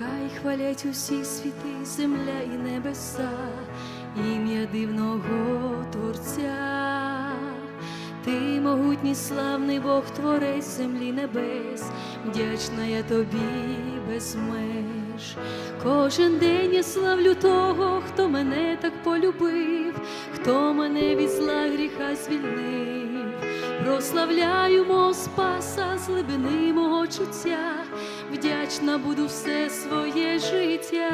Хай хвалять усі світи, земля і небеса, ім'я дивного Творця. Ти могутній славний Бог, творець землі небес, вдячна я тобі без меж. Кожен день я славлю того, хто мене так полюбив, хто мене від зла гріха звільнив. Прославляю мого спаса з глибини мого чуття, вдячна буду все своє життя.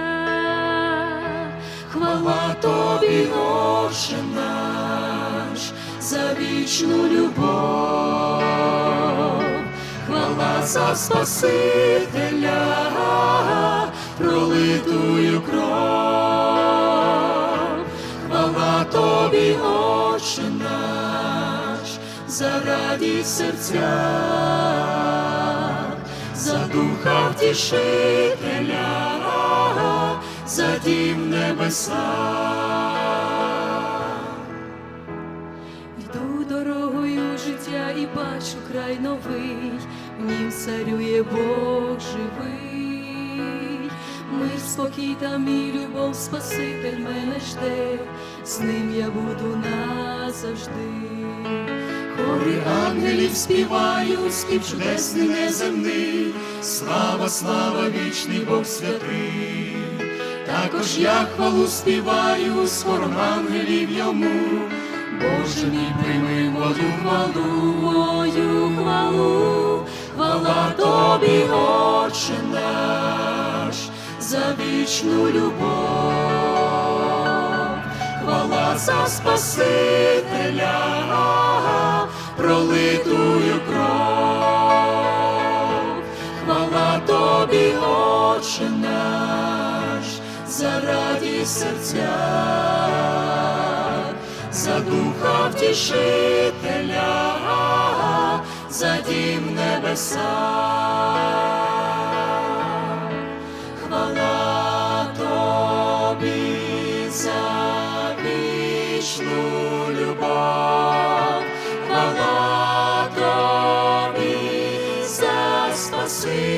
Хвала тобі, Отче наш, за вічну любов, хвала за Спасителя, пролитую кров, хвала тобі, Отче наш, за радість серця, духа втішителя, за дім небеса. Йду дорогою життя і бачу край новий, в нім царює Бог живий, мир, спокій та мій любов, Спаситель мене жде, з ним я буду назавжди. Хори ангелів співають, спів чудесний неземний, слава, слава, вічний Бог святий. Також я хвалу співаю з хором ангелів йому. Боже мій, прийми мою хвалу, мою хвалу, хвала тобі, Отче наш, за вічну любов, хвала за Спасителя, тобі, Отче наш, за серця за духа втішителя, за дім небеса. Хвала за вічну любов, хвала за Спасителя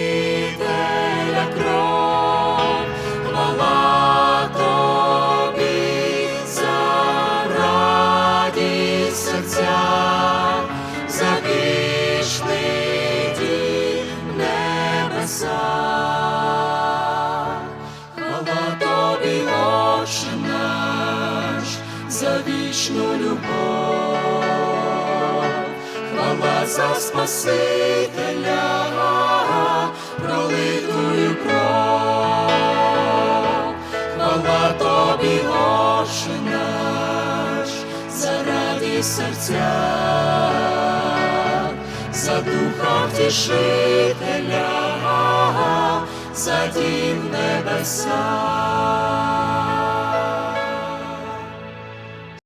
тобі, Отче наш, за вічну любов, хвала за Спасителя, пролитую кров, хвала тобі, Отче наш, за серця, за духа втішителя, за дім небеса.